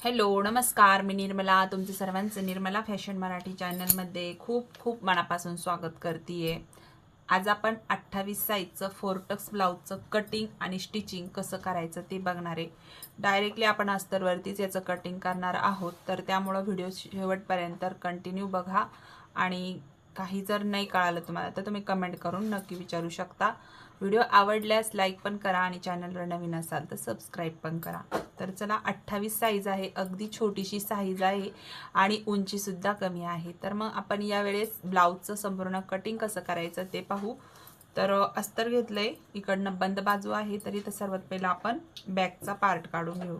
Hello नमस्कार मी निर्मला. तुमचे सर्वांचं निर्मला फॅशन मराठी चॅनलमध्ये खूप खूप मनापासून स्वागत करते आज आपण अठ्ठावीस साईजचं फोरटक्स ब्लाऊजचं कटिंग आणि स्टिचिंग कसं करायचं ते बघणार. आहे डायरेक्टली आपण अस्तरवरतीच याचं कटिंग करणार आहोत तर त्यामुळं व्हिडिओ शेवटपर्यंत कंटिन्यू बघा. आणि काही जर नाही कळालं तुम्हाला तर तुम्ही कमेंट करून नक्की विचारू शकता. व्हिडिओ आवडल्यास लाईक पण करा आणि चॅनलवर नवीन असाल तर सबस्क्राईब पण करा. तर चला अठ्ठावीस साईज आहे अगदी छोटीशी साईज आहे आणि उंचीसुद्धा कमी आहे. तर मग आपण यावेळेस ब्लाऊजचं संपूर्ण कटिंग कसं करायचं ते पाहू. तर अस्तर घेतलं आहे इकडनं बंद बाजू आहे तरी तर सर्वात पहिला आपण बॅकचा पार्ट काढून घेऊ.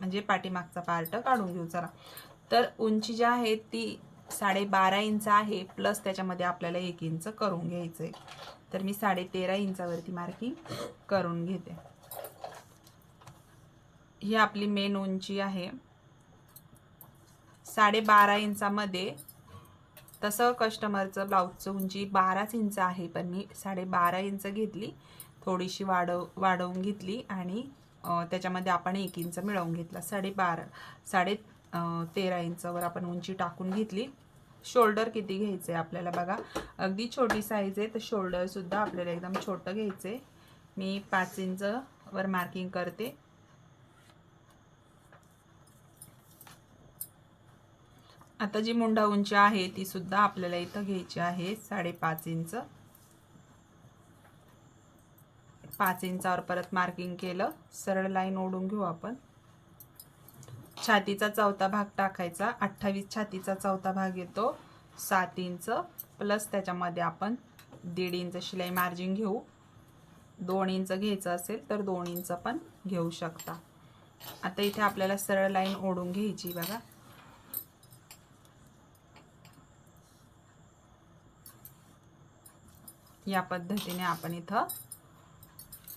म्हणजे पाठीमागचा पार्ट काढून घेऊ चला. तर उंची जी आहे ती साडेबारा इंच आहे प्लस त्याच्यामध्ये आपल्याला एक इंच करून घ्यायचं आहे तर मी साडे तेरा इंचावरती मार्किंग करून घेते. ही आपली मेन उंची आहे. साडेबारा इंचामध्ये तसं कस्टमरचं ब्लाऊजचं उंची बाराच इंच आहे पण मी साडेबारा इंच घेतली थोडीशी वाढव वाढवून घेतली आणि त्याच्यामध्ये आपण एक इंच मिळवून घेतला. साडेबारा साडे तेरा इंचावर आपण उंची टाकून घेतली. शोल्डर किती घ्यायचं आहे आपल्याला बघा. अगदी छोटी साईज आहे तर शोल्डरसुद्धा आपल्याला एकदम छोटं घ्यायचं आहे मी पाच इंच वर मार्किंग करते. आता जी मुंडा उंची आहे ती सुद्धा आपल्याला इथं घ्यायची आहे साडेपाच इंच. पाच इंचावर परत मार्किंग केलं सरळ लाईन ओढून घेऊ आपण. छातीचा चौथा भाग टाकायचा. अठ्ठावीस छातीचा चौथा भाग येतो. सात इंच. प्लस त्याच्यामध्ये आपण दीड इंच शिलाई मार्जिन घेऊ. दोन इंच घ्यायचं असेल तर दोन इंच पण घेऊ शकता. आता इथे आपल्याला सरळ लाईन ओढून घ्यायची बघा. या पद्धतीने आपण इथं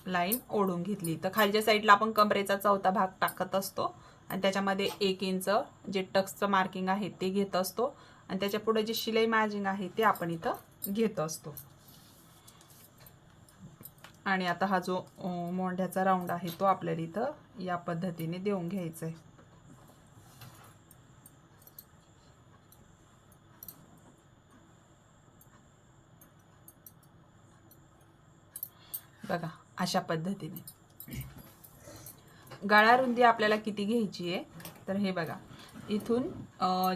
लाईन ओढून घेतली. तर खालच्या साईडला आपण कमरेचा चौथा भाग टाकत असतो. आणि त्याच्यामध्ये एक इंच जे टक्सचं मार्किंग आहे ते घेत असतो. आणि त्याच्या पुढे जे शिलाई मार्जिंग आहे ते आपण इथं घेत असतो. आणि आता हा जो मोंढ्याचा राऊंड आहे तो आपल्याला इथं या पद्धतीने देऊन घ्यायचा आहे बघा अशा पद्धतीने. गळा रुंदी आपल्याला किती घ्यायची आहे? तर हे बघा. इथून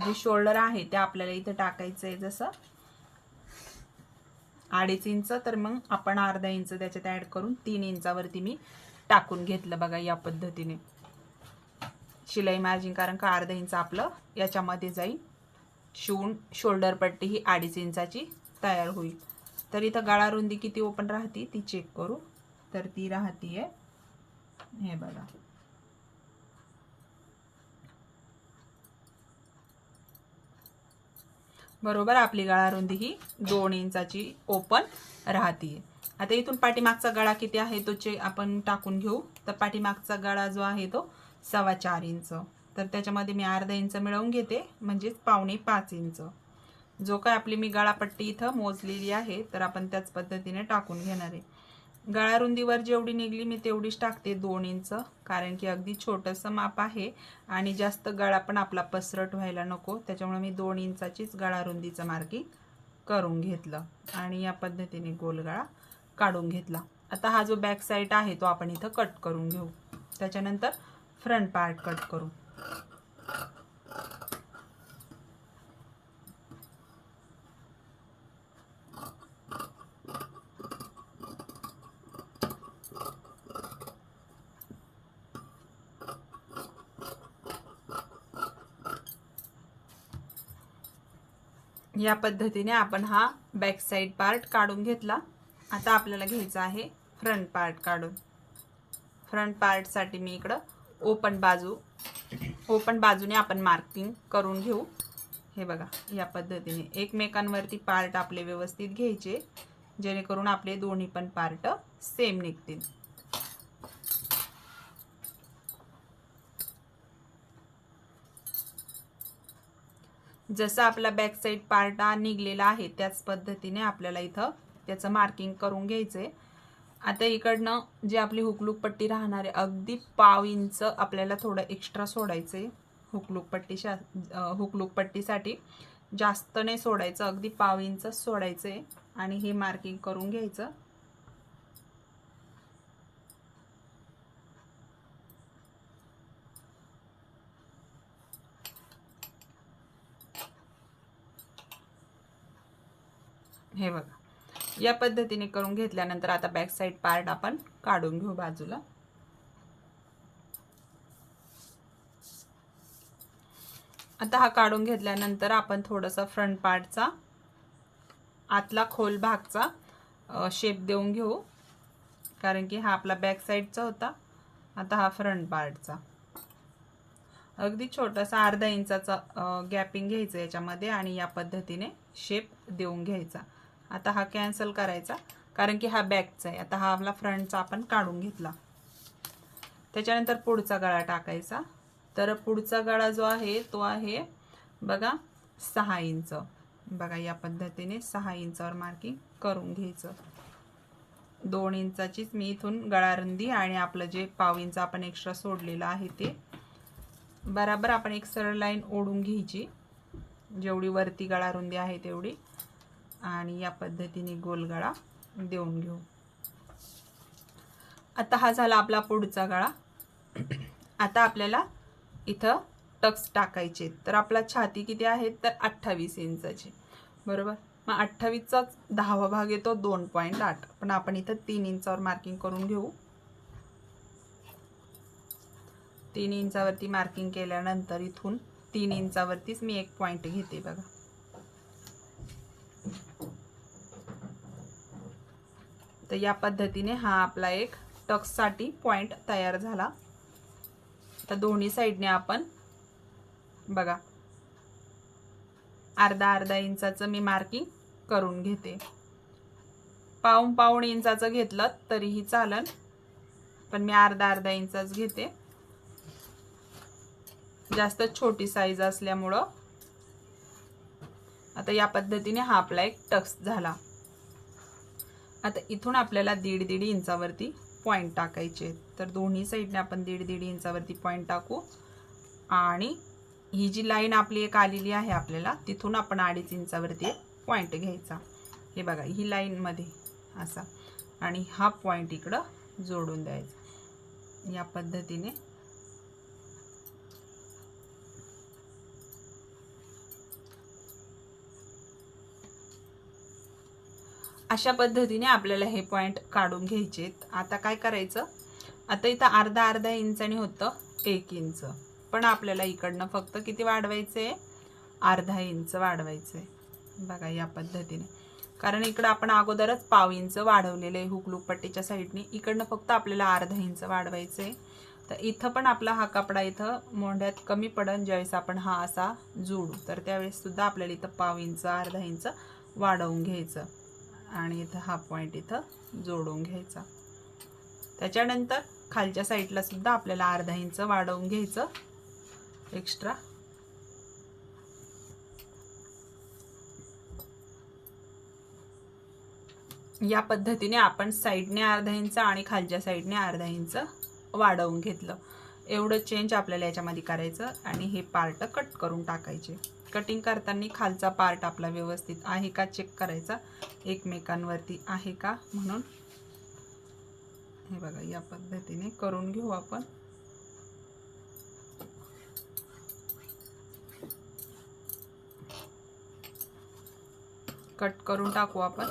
जे शोल्डर आहे ते आपल्याला इथं टाकायचं आहे जसं. अडीच इंच तर मग आपण अर्धा इंच त्याच्यात ॲड करून तीन इंचावरती मी टाकून घेतलं बघा या पद्धतीने. शिलाई मार्जिन कारण का अर्धा इंच आपलं याच्यामध्ये जाईल. शिवून शोल्डर पट्टी ही अडीच इंचाची तयार होईल. तर इथं गळा रुंदी किती ओपन राहते ती चेक करू. तर ती राहतीये. हे बघा. बरोबर आपली गळा रुंदी ही दोन इंचाची ओपन राहते आता इथून पाठीमागचा गळा किती आहे तो चे आपण टाकून घेऊ. तर पाठीमागचा गळा जो आहे तो सव्वा चार इंच. तर त्याच्यामध्ये मी अर्धा इंच मिळवून घेते म्हणजेच पावणे पाच इंच. जो काय आपली मी गळापट्टी इथं मोजलेली आहे तर आपण त्याच पद्धतीने टाकून घेणार आहे. गळा रुंदीवर जेवढी निघली मी तेवढीच टाकते दोन इंच कारण की अगदी छोटंसं माप आहे आणि जास्त गळा पण आपला पसरट व्हायला नको. त्याच्यामुळे मी दोन इंचाचीच गळा रुंदीचं मार्किंग करून घेतलं आणि या पद्धतीने गोलगळा काढून घेतला. आता हा जो बॅक साईड आहे तो आपण इथं कट करून घेऊ. त्याच्यानंतर फ्रंट पार्ट कट करू. या पद्धतीने आपण हा बॅक साईड पार्ट काढून घेतला. आता आपल्याला घ्यायचा आहे फ्रंट पार्ट काढून. फ्रंट पार्टसाठी मी इकडं ओपन बाजू ओपन बाजूने आपण मार्किंग करून घेऊ. हे बघा या पद्धतीने एकमेकांवरती पार्ट आपले व्यवस्थित घ्यायचे जेणेकरून आपले दोन्ही पण पार्ट सेम निघतील. जसं आपला बॅक साईड पार्ट निघलेला आहे त्याच पद्धतीने आपल्याला इथं त्याचं मार्किंग करून घ्यायचं आहे आता इकडनं जे आपली हुकलूक पट्टी राहणार आहे अगदी पाव इंच आपल्याला थोडं एक्स्ट्रा सोडायचं आहे हुकलूक पट्टीशा हुकलूक पट्टीसाठी जास्त नाही सोडायचं अगदी पाव इंच सोडायचं आहे आणि हे मार्किंग करून घ्यायचं. हे बघा. या पद्धतीने करून घेतल्यानंतर आता बॅक साईड पार्ट आपण काढून घेऊ बाजूला. आता हा काढून घेतल्यानंतर आपण थोडंसं फ्रंट पार्टचा आतला खोल भागचा शेप देऊन घेऊ. कारण की हा आपला बॅक साईडचा होता. आता हा फ्रंट पार्टचा अगदी छोटासा अर्धा इंचाचा गॅपिंग घ्यायचं याच्यामध्ये आणि या पद्धतीने शेप देऊन घ्यायचा. आता हा कॅन्सल करायचा कारण की हा बॅकचा आहे. आता हा आपला फ्रंटचा आपण काढून घेतला. त्याच्यानंतर पुढचा गळा टाकायचा. तर पुढचा गळा जो आहे तो आहे बघा सहा इंच. बघा या पद्धतीने सहा इंचावर मार्किंग करून घ्यायचं. दोन इंचाचीच मी इथून गळारुंदी आणि आपलं जे पाव इंच आपण एक्स्ट्रा सोडलेलं आहे ते बराबर आपण एक सरळ लाईन ओढून घ्यायची. जेवढी वरती गळारुंदी आहे तेवढी. आणि या पद्धतीने गोलगळा देऊन घेऊ. आता हा झाला आपला पुढचा गळा. आता आपल्याला इथं टक्स टाकायचे तर आपला छाती किती आहे तर अठ्ठावीस इंचाची. बरोबर? मग अठ्ठावीसचाच दहावा भाग येतो दोन पॉईंट आठ. पण आपण इथं तीन इंचावर मार्किंग करून घेऊ. तीन इंचावरती मार्किंग केल्यानंतर इथून तीन इंचावरतीच मी एक पॉईंट घेते बघा. तर या पद्धतीने हा आपला एक टक्ससाठी पॉईंट तयार झाला. तर दोन्ही साईडने आपण बघा. अर्धा अर्धा इंचाचं मी मार्किंग करून घेते. पाऊन पाऊण इंचाचं घेतलं तरीही चालन पण मी अर्धा अर्धा इंचाच घेते. जास्त छोटी साईज असल्यामुळं आता या पद्धतीने हा आपला एक टक्स झाला. आता इथून आपल्याला दीड दीड इंचावरती पॉईंट टाकायचे तर दोन्ही साईडने आपण दीड दीड इंचावरती पॉईंट टाकू. आणि ही जी लाईन आपली एक आलेली आहे आपल्याला तिथून आपण अडीच इंचावरती पॉईंट घ्यायचा. हे बघा ही लाईनमध्ये असा. आणि हा पॉईंट इकडं जोडून द्यायचा. या पद्धतीने अशा पद्धतीने आपल्याला हे पॉईंट काढून घ्यायचेत. आता काय करायचं? आता इथं अर्धा अर्धा इंचाने होतं एक इंच पण आपल्याला इकडनं फक्त किती वाढवायचं? आहे अर्धा इंच वाढवायचं. आहे बघा या पद्धतीने. कारण इकडं आपण अगोदरच पाव इंच वाढवलेलं आहे हुकलूक पट्टीच्या साईडने. इकडनं फक्त आपल्याला अर्धा इंच वाढवायचं. आहे तर इथं पण आपला हा कपडा इथं मोंढ्यात कमी पडन ज्यावेळेस आपण हा असा जोडू. तर त्यावेळेस सुद्धा आपल्याला इथं पाव इंच अर्धा इंच वाढवून घ्यायचं. आणि इथं हा पॉईंट इथं जोडून घ्यायचा. त्याच्यानंतर खालच्या साईडला सुद्धा आपल्याला अर्धा इंच वाढवून घ्यायचं. एक्स्ट्रा या पद्धतीने आपण साईडने अर्धा इंच आणि खालच्या साईडने अर्धा इंच वाढवून घेतलं. एवढं चेंज आपल्याला याच्यामध्ये करायचं आणि हे पार्ट कट करून टाकायचे. कटिंग करताना खालचा पार्ट आपला व्यवस्थित आहे का चेक करायचा? एकमेकांवरती आहे का? म्हणून हे बघा या पद्धतीने करून घेऊ आपण. कट करून टाकू आपण.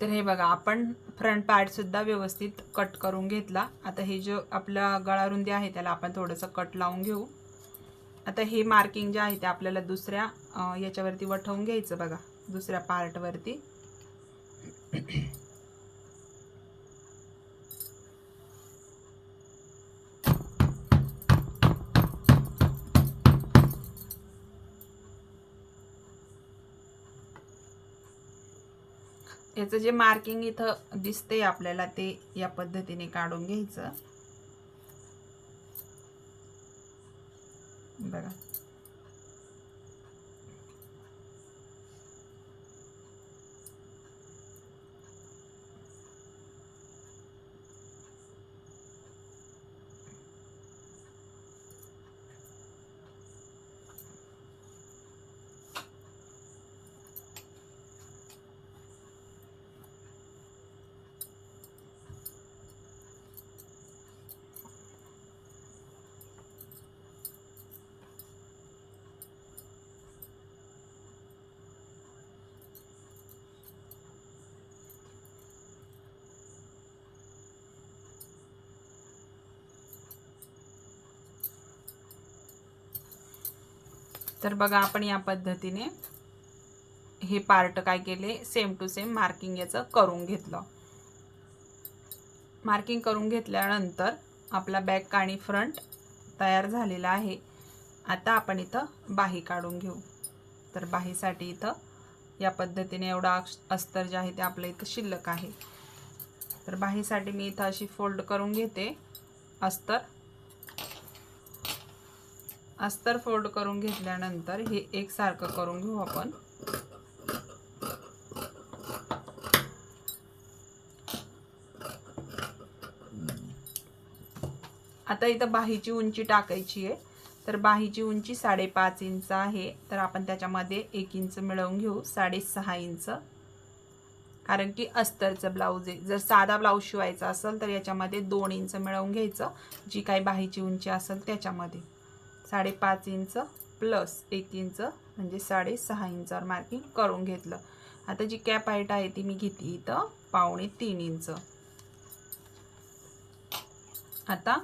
तर हे बघा आपण फ्रंट पॅडसुद्धा व्यवस्थित कट करून घेतला. आता हे जो आपला गळारुंदी आहे त्याला आपण थोडंसं कट लावून घेऊ. आता हे मार्किंग जे आहे ते आपल्याला दुसऱ्या याच्यावरती वठवून घ्यायचं बघा दुसऱ्या पार्टवरती याचं जे मार्किंग इथं दिसते आपल्याला ते या पद्धतीने काढून घ्यायचं. बघा. तर बघा आपण या पद्धतीने हे पार्ट काय केले? सेम टू सेम मार्किंग याचं करून घेतलं. मार्किंग करून घेतल्यानंतर आपला बॅक आणि फ्रंट तयार झालेला आहे. आता आपण इथं बाही काढून घेऊ. तर बाहीसाठी इथं या पद्धतीने एवढा अक्ष- अस्तर जे आहे ते आपलं इथं शिल्लक आहे. तर बाहीसाठी मी इथं अशी फोल्ड करून घेते. अस्तर. अस्तर फोल्ड करून घेतल्यानंतर हे एकसारखं करून घेऊ आपण. आता इथं बाहीची उंची टाकायची आहे. तर बाहीची उंची साडेपाच इंच आहे. तर आपण त्याच्यामध्ये एक इंच मिळवून घेऊ साडेसहा इंच. कारण की अस्तरचं ब्लाऊज आहे. जर साधा ब्लाऊज शिवायचा असेल तर याच्यामध्ये दोन इंच मिळवून घ्यायचं. जी काही बाहीची उंची असेल त्याच्यामध्ये. साडेपाच इंच प्लस एक इंच म्हणजे साडेसहा इंचावर मार्किंग करून घेतलं. आता जी कॅप हाईट आहे ती मी घेतली इथं पावणे तीन इंच. आता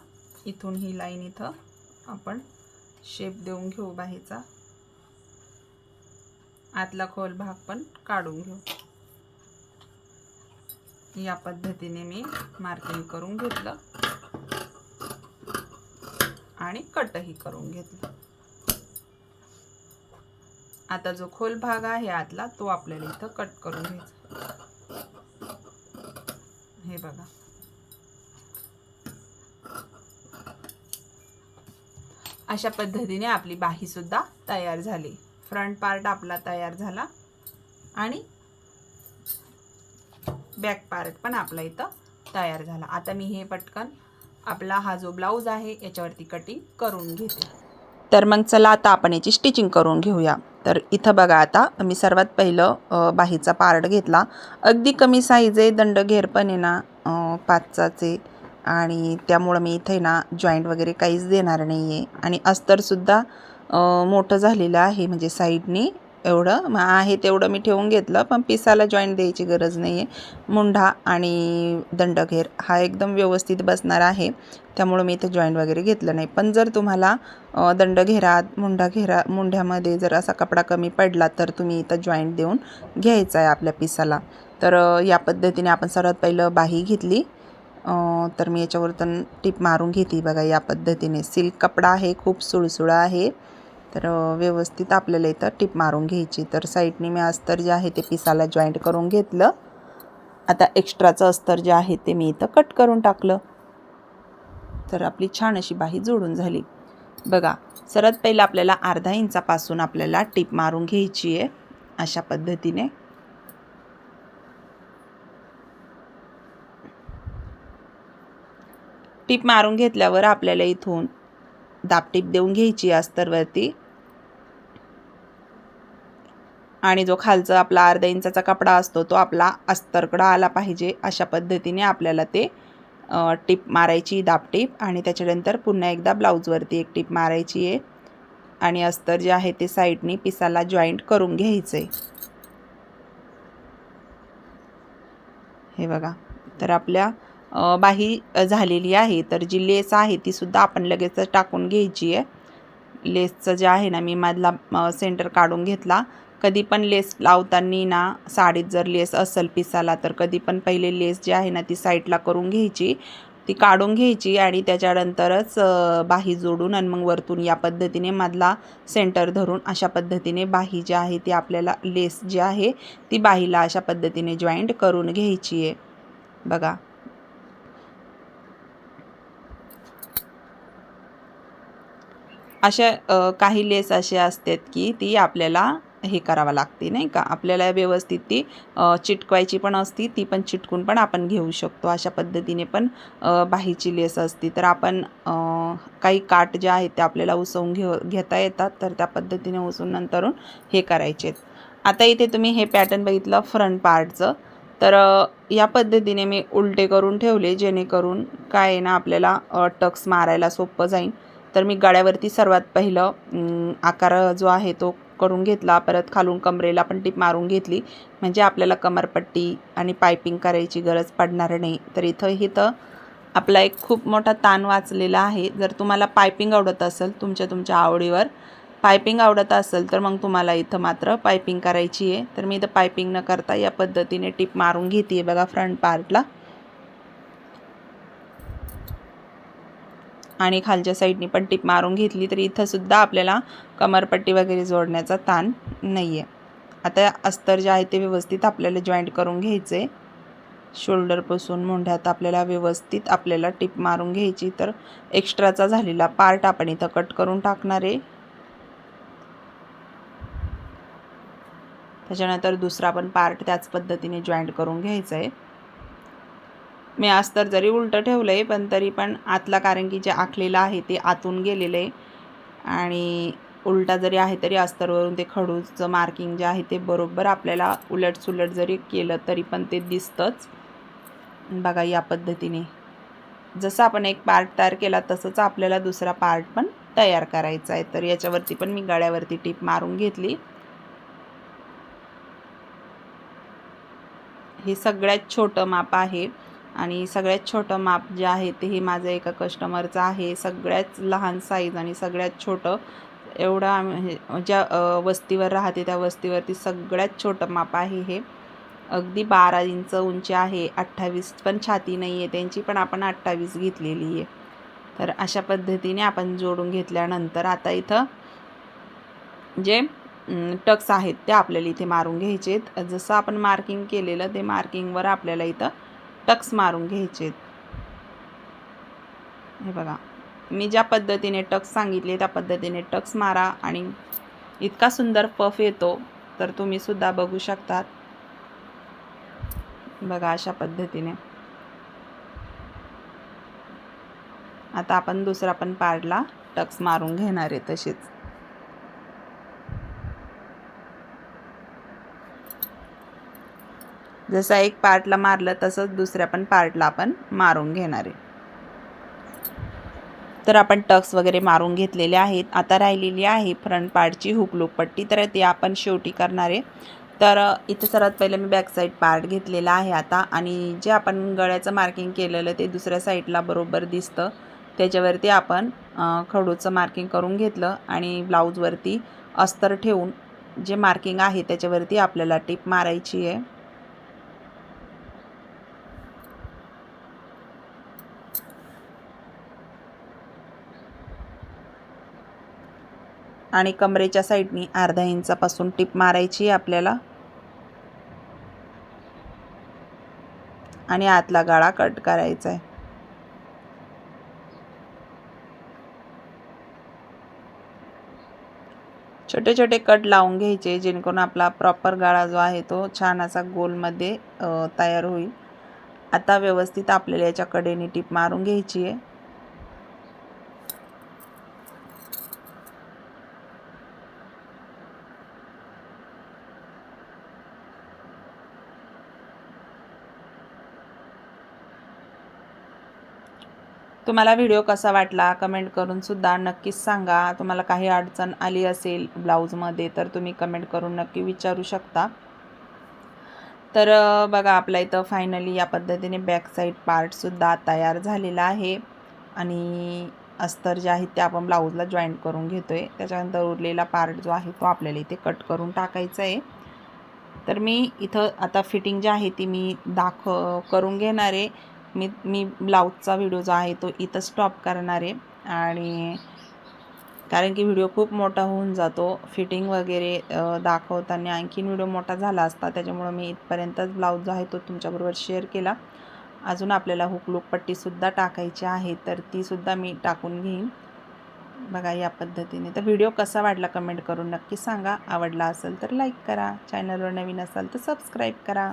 इथून ही लाईन इथं आपण शेप देऊन घेऊ बाहेरचा. आतला खोल भाग पण काढून घेऊ. या पद्धतीने मी मार्किंग करून घेतलं. आणि कटही करून घेतलं. आता जो खोल भाग आहे आतला तो आपल्याला इथं कट करून घ्यायचा. हे बघा. अशा पद्धतीने आपली बाही सुद्धा तयार झाली. फ्रंट पार्ट आपला तयार झाला. आणि बॅक पार्ट पण आपला इथं तयार झाला. आता मी हे पटकन आपला हा जो ब्लाऊज आहे याच्यावरती कटिंग करून घेते. तर मग चला आता आपण याची स्टिचिंग करून घेऊया. तर इथं बघा आता मी सर्वात पहिलं बाहीचा पार्ट घेतला. अगदी कमी साईज आहे दंड घेर पण आहे ना पाचचाचे आणि त्यामुळं मी इथे ना जॉईंट वगैरे काहीच देणार नाही आहे आणि अस्तरसुद्धा मोठं झालेलं आहे म्हणजे साईडने एवढं. मग आहे तेवढं मी ठेवून घेतलं पण पिसाला जॉईंट द्यायची गरज नाही आहे मुंढा आणि दंडघेर हा एकदम व्यवस्थित बसणार आहे. त्यामुळं मी इथं जॉईंट वगैरे घेतलं नाही. पण जर तुम्हाला दंडघेरात मुंढा घेरा मुंढ्यामध्ये जर असा कपडा कमी पडला तर तुम्ही इथं जॉईंट देऊन घ्यायचा आहे आपल्या पिसाला. तर या पद्धतीने आपण सर्वात पहिलं बाही घेतली. तर मी याच्यावरतून टीप मारून घेते. बघा या पद्धतीने. सिल्क कपडा आहे खूप सुळसुळा आहे. तर व्यवस्थित आपल्याला इथं टिप मारून घ्यायची. तर साईडने मी अस्तर जे आहे ते पिसाला जॉईंट करून घेतलं. आता एक्स्ट्राचं अस्तर जे आहे ते मी इथं कट करून टाकलं. तर आपली छान अशी बाही जोडून झाली. बघा सर्वात पहिलं आपल्याला अर्धा इंचापासून आपल्याला टिप मारून घ्यायची आहे अशा पद्धतीने. टीप मारून घेतल्यावर आपल्याला इथून दाबटीप देऊन घ्यायची आहे अस्तरवरती आणि जो खालचा आपला अर्धा इंचाचा कपडा असतो तो आपला अस्तरकडं आला पाहिजे अशा पद्धतीने आपल्याला ते टिप मारायची मारायची दाबटीप आणि त्याच्यानंतर पुन्हा एकदा ब्लाऊजवरती एक टिप मारायची आहे. आणि अस्तर जे आहे ते साईडनी पिसाला जॉईंट करून घ्यायचं. आहे हे बघा. तर आपल्या बाही झालेली आहे. तर जी लेस आहे ती सुद्धा आपण लगेच टाकून घ्यायची आहे. लेसचं जे आहे ना मी मधला सेंटर काढून घेतला. कधी पण लेस लावताना ना साडीत जर लेस असेल पिसाला तर कधी पण पहिले लेस जी आहे ना ती साईडला करून घ्यायची. ती काढून घ्यायची आणि त्याच्यानंतरच बाही जोडून आणि मग वरतून या पद्धतीने मधला सेंटर धरून अशा पद्धतीने बाही जी आहे ती आपल्याला लेस जी आहे ती बाहीला अशा पद्धतीने जॉईंट करून घ्यायची आहे. बघा. अशा काही लेस असे असतात की ती आपल्याला हे करावं लागते नाही का? आपल्याला व्यवस्थित ती चिटकवायची पण असती ती पण चिटकून पण आपण घेऊ शकतो. अशा पद्धतीने पण बाहीची लेस असती. तर आपण काही काट जे आहेत ते आपल्याला उसवून घेऊ घेता येतात. तर त्या पद्धतीने उसवून नंतरून हे करायचे आहेत. आता इथे तुम्ही हे पॅटर्न बघितलं फ्रंट पार्टचं तर या पद्धतीने मी उलटे करून ठेवले जेणेकरून काय आहे ना आपल्याला टक्स मारायला सोपं जाईल. तर मी गळ्यावरती सर्वात पहिलं आकार जो आहे तो करून घेतला परत खालून कमरेला पण टीप मारून घेतली. म्हणजे आपल्याला कमरपट्टी आणि पायपिंग करायची गरज पडणार नाही. तर इथं इथं आपला एक खूप मोठा ताण वाचलेला आहे. जर तुम्हाला पायपिंग आवडत असेल तुमच्या तुमच्या आवडीवर पायपिंग आवडत असेल तर मग तुम्हाला इथं मात्र पायपिंग करायची आहे. तर मी इथं पायपिंग न करता या पद्धतीने टीप मारून घेते आहे बघा फ्रंट पार्टला. आणि खालच्या साईडनी पण टीप मारून घेतली तर इथंसुद्धा आपल्याला कमरपट्टी वगैरे जोडण्याचा ताण नाही आहे आता अस्तर जे आहे ते व्यवस्थित आपल्याला जॉईंट करून घ्यायचं. आहे शोल्डरपासून मोंढ्यात आपल्याला व्यवस्थित आपल्याला टीप मारून घ्यायची. तर एक्स्ट्राचा झालेला पार्ट आपण इथं कट करून टाकणार आहे. त्याच्यानंतर दुसरा पण पार्ट त्याच पद्धतीने जॉईंट करून घ्यायचा आहे. मी अस्तर जरी उलटं ठेवलं आहे पण तरी पण आतला कारण की जे आखलेलं आहे ते आतून गेलेलं आहे. आणि उलटा जरी आहे तरी अस्तरवरून ते खडूचं मार्किंग जे आहे ते बरोबर आपल्याला उलट सुलट जरी केलं तरी पण ते दिसतंच. बघा या पद्धतीने. जसं आपण एक पार्ट तयार केला तसंच आपल्याला दुसरा पार्ट पण तयार करायचा आहे. तर याच्यावरती पण मी गळ्यावरती टीप मारून घेतली. हे सगळ्यात छोटं माप आहे. आणि सगळ्यात छोटं माप जे आहे ते हे माझं एका कस्टमरचं आहे. सगळ्यात लहान साईज आणि सगळ्यात छोटं एवढं आम्ही ज्या वस्तीवर राहते त्या वस्तीवरती सगळ्यात छोटं माप आहे हे. अगदी बारा इंच उंची आहे. अठ्ठावीस पण छाती नाही आहे. त्यांची पण आपण अठ्ठावीस घेतलेली आहे. तर अशा पद्धतीने आपण जोडून घेतल्यानंतर आता इथं जे टक्स आहेत ते आपल्याला इथे मारून घ्यायचे आहेत जसं आपण मार्किंग केलेलं ते मार्किंगवर आपल्याला इथं टक्स मारून घ्यायचे. हे बघा मी ज्या पद्धतीने टक्स सांगितले त्या पद्धतीने टक्स मारा आणि इतका सुंदर पफ येतो तर तुम्ही सुद्धा बघू शकतात. बघा अशा पद्धतीने. आता आपण दुसरा पण पार्टला टक्स मारून घेणार आहे तसेच. जसं एक पार्टला मारलं तसंच दुसऱ्या पण पार्टला आपण मारून घेणार आहे. तर आपण टक्स वगैरे मारून घेतलेले आहेत. आता राहिलेली आहे फ्रंट पार्टची हुकलूक पट्टी तर ती आपण शेवटी करणार आहे. तर इथं सर्वात पहिलं मी बॅक साईड पार्ट घेतलेला आहे आता आणि जे आपण गळ्याचं मार्किंग केलेलं ते दुसऱ्या साईडला बरोबर दिसतं. त्याच्यावरती आपण खडूचं मार्किंग करून घेतलं आणि ब्लाऊजवरती अस्तर ठेवून जे मार्किंग आहे त्याच्यावरती आपल्याला टिप मारायची आहे. आणि कमरेच्या साईडनी अर्धा इंचापासून टिप मारायची आहे आपल्याला. आणि आतला गाळा कट करायचा आहे. छोटे छोटे कट लावून घ्यायचे जेणेकरून आपला प्रॉपर गाळा जो आहे तो छान असा गोलमध्ये तयार होईल. आता व्यवस्थित आपल्याला याच्या कडेने टीप मारून घ्यायची आहे. तुम्हाला व्हिडिओ कसा वाटला? कमेंट करूनसुद्धा नक्कीच सांगा. तुम्हाला काही अडचण आली असेल ब्लाऊजमध्ये तर तुम्ही कमेंट करून नक्की विचारू शकता. तर बघा आपला इथं फायनली या पद्धतीने बॅकसाईड पार्टसुद्धा तयार झालेला आहे. आणि अस्तर जे आहे ते आपण ब्लाऊजला जॉईंट करून घेतो आहे त्याच्यानंतर उरलेला पार्ट जो आहे तो आपल्याला इथे कट करून टाकायचा आहे. तर मी इथं आता फिटिंग जी आहे ती मी दाख करून घेणार आहे. मी मी ब्लाऊजचा व्हिडिओ जो आहे तो इथं स्टॉप करणार आहे. आणि कारण की व्हिडिओ खूप मोठा होऊन जातो. फिटिंग वगैरे दाखवताना आणखीन व्हिडिओ मोठा झाला असता. त्याच्यामुळं मी इथपर्यंतच ब्लाऊज जो आहे तो तुमच्याबरोबर शेअर केला. अजून आपल्याला हुकलूक पट्टीसुद्धा टाकायची आहे तर तीसुद्धा मी टाकून घेईन. बघा या पद्धतीने. तर व्हिडिओ कसा वाटला कमेंट करून नक्की सांगा. आवडला असेल तर लाईक करा. चॅनलवर नवीन असाल तर सबस्क्राईब करा.